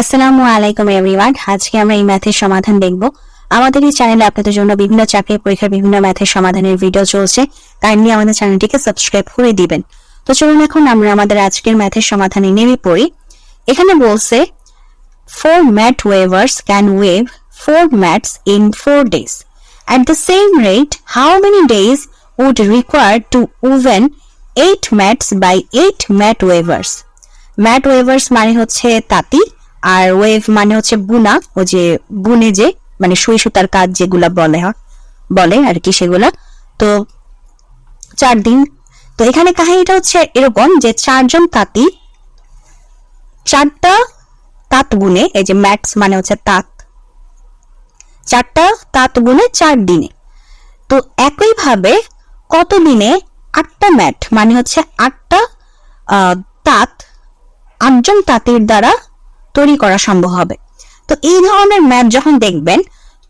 আসসালামু আলাইকুম এভরিওয়ান আজকে আমরা এই ম্যাথের সমাধান দেখব। আমাদের এই চ্যানেলে আপনাদের জন্য বিভিন্ন চাকরির পরীক্ষার বিভিন্ন ম্যাথের সমাধানের ভিডিও চলছে। কাইন্ডলি আমাদের চ্যানেলটিকে সাবস্ক্রাইব করে দিবেন। তো চলুন এখন আমরা আমাদের আজকের ম্যাথের সমাধানে নেমে পড়ি। এখানে বলছে, four mat waivers can waive four mats in four days. At the same rate how many days would require to woven eight mats by eight mat weavers mat weavers মানে হচ্ছে তাঁতি। আর ওয়েভ মানে হচ্ছে বুনা ও যে বুনে যে মানে সুই সুতার কাজ যেগুলা বলে, হয়? বলে আর কি সেগুলা। তো চার দিন। তো এখানে কাহিনীটা হচ্ছে এরকম যে চারজন তাঁতি, চারটা তাঁত বুনে, এই যে ম্যাটস মানে হচ্ছে তাঁত। চারটা তাঁত বুনে চার দিনে। তো একইভাবে কত দিনে? আটটা ম্যাট মানে হচ্ছে আটটা তাঁত, আটজন তাঁতির দ্বারা তৈরি করা সম্ভব হবে। তো এই ধরনের ম্যাপ যখন দেখবেন,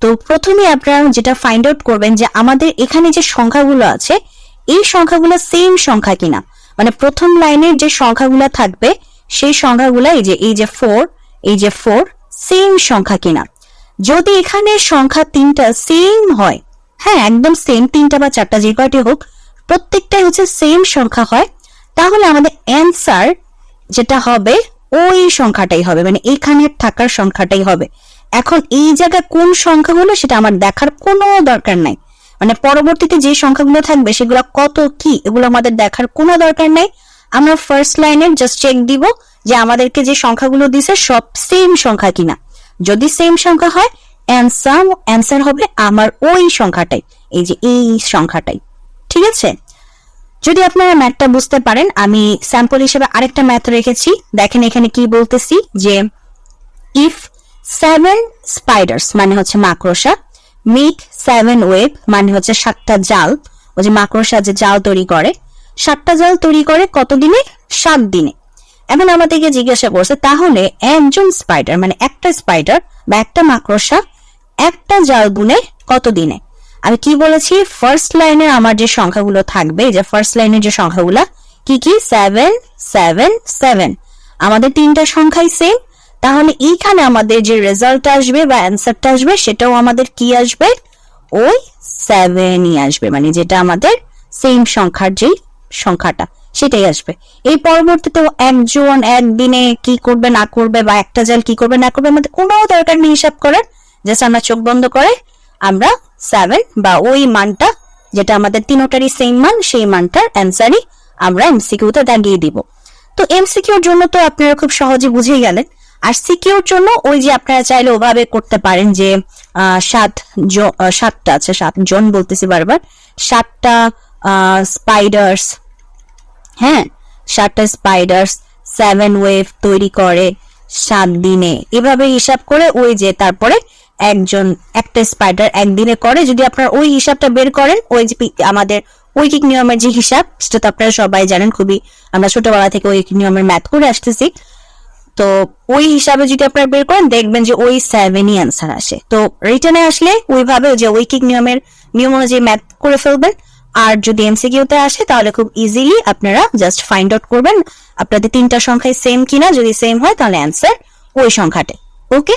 তো প্রথমে আপনারা যেটা ফাইন্ড আউট করবেন যে আমাদের এখানে যে সংখ্যাগুলো আছে, এই সংখ্যাগুলো সেম সংখ্যা কিনা? মানে প্রথম লাইনের যে সংখ্যাগুলো থাকবে, সেই সংখ্যাগুলো এই যে এই যে ফোর এই যে ফোর সেম সংখ্যা কিনা? যদি এখানে সংখ্যা তিনটা সেম হয় হ্যাঁ একদম সেম তিনটা বা চারটা যে কয়টি হোক, প্রত্যেকটাই হচ্ছে সেম সংখ্যা হয়, তাহলে আমাদের অ্যান্সার যেটা হবে ওই সংখ্যাটাই হবে মানে এখানে থাকার সংখ্যাটাই হবে। এখন এই জায়গায় কোন সংখ্যা হলো সেটা আমার দেখার কোনো দরকার নাই। মানে পরবর্তীতে যে সংখ্যাগুলো থাকবে সেগুলো কত, কি, এগুলো আমাদের দেখার কোনো দরকার নাই। আমরা ফার্স্ট লাইনে জাস্ট চেক দিব যে আমাদেরকে যে সংখ্যাগুলো দিছে সব সেম সংখ্যা কিনা। যদি সেম সংখ্যা হয় অ্যান্সার অ্যান্সার হবে আমার ওই সংখ্যাটাই, এই যে এই সংখ্যাটাই। ঠিক আছে? যদি আপনারা ম্যাথটা বুঝতে পারেন, আমি স্যাম্পল হিসেবে আরেকটা ম্যাথ রেখেছি। দেখেন এখানে কি বলতেছি, যে ইফ সেভেন স্পাইডার্স মানে হচ্ছে মাকড়সা মেক সেভেন ওয়েব মানে হচ্ছে সাতটা জাল, ওই যে মাকড়সা যে জাল তৈরি করে, সাতটা জাল তৈরি করে কত দিনে সাত দিনে। এখন আমাদেরকে জিজ্ঞাসা করছে, তাহলে একজন স্পাইডার মানে একটা স্পাইডার বা একটা মাকড়সা, একটা জাল বুনে কত দিনে আমি কি বলেছি? ফার্স্ট লাইনে আমার যে সংখ্যাগুলো থাকবে যে ফার্স্ট লাইনের যে সংখ্যাগুলো, কি কি? সেভেন সেভেন সেভেন আমাদের তিনটা সংখ্যাই সেম তাহলে এইখানে আমাদের যে রেজাল্ট আসবে বা অ্যান্সারটা আসবে, সেটাও আমাদের কি আসবে? ওই সেভেনই আসবে মানে যেটা আমাদের সেম সংখ্যার যেই সংখ্যাটা, সেটাই আসবে। এই পরবর্তীতেও একজন, একদিনে কি করবে, না করবে, বা একটা জাল কি করবে, না করবে, আমাদের কোনো দরকার নেই হিসাব করার। জাস্ট আমরা চোখ বন্ধ করে আমরা সেভেন বা ওই মানটা, যেটা আমাদের তিনোটারই সেম মান, সেই মানটার অ্যান্সারই আমরা এমসিকিউতে দাগিয়ে দিব। তো এমসিকিউর জন্য তো আপনারা খুব সহজে বুঝে গেলেন। আর সিকিউর জন্য ওই যে আপনারা চাইলে ওভাবে করতে পারেন যে সাত সাতটা আছে সাত জন বলতেছি বারবার। সাতটা স্পাইডার্স হ্যাঁ? সাতটা স্পাইডার্স সেভেন ওয়েভ তৈরি করে সাত দিনে। এভাবে হিসাব করে ওই যে তারপরে একজন, একটা স্পাইডার একদিনে করে। যদি আপনারা ওই হিসাবটা বের করেন, ওই যে আমাদের ঐকিক নিয়মের যে হিসাব, সেটা তো আপনারা সবাই জানেন, খুবই আমরা ছোটবেলা থেকে ঐকিক নিয়মের ম্যাথ করে আসতেছি। তো ওই হিসাবে যদি আপনারা বের করেন, দেখবেন যে ওই সেভেনই অ্যান্সার আসে। তো রিটার্নে আসলে ওইভাবে যে ঐকিক নিয়মের নিয়ম অনুযায়ী ম্যাথ করে ফেলবেন, আর যদি এমসিকিউতে আসে, তাহলে খুব ইজিলি আপনারা জাস্ট ফাইন্ড আউট করবেন, আপনাদের তিনটা সংখ্যায় সেম কিনা, যদি সেম হয়, তাহলে অ্যান্সার ওই সংখ্যাটাই ওকে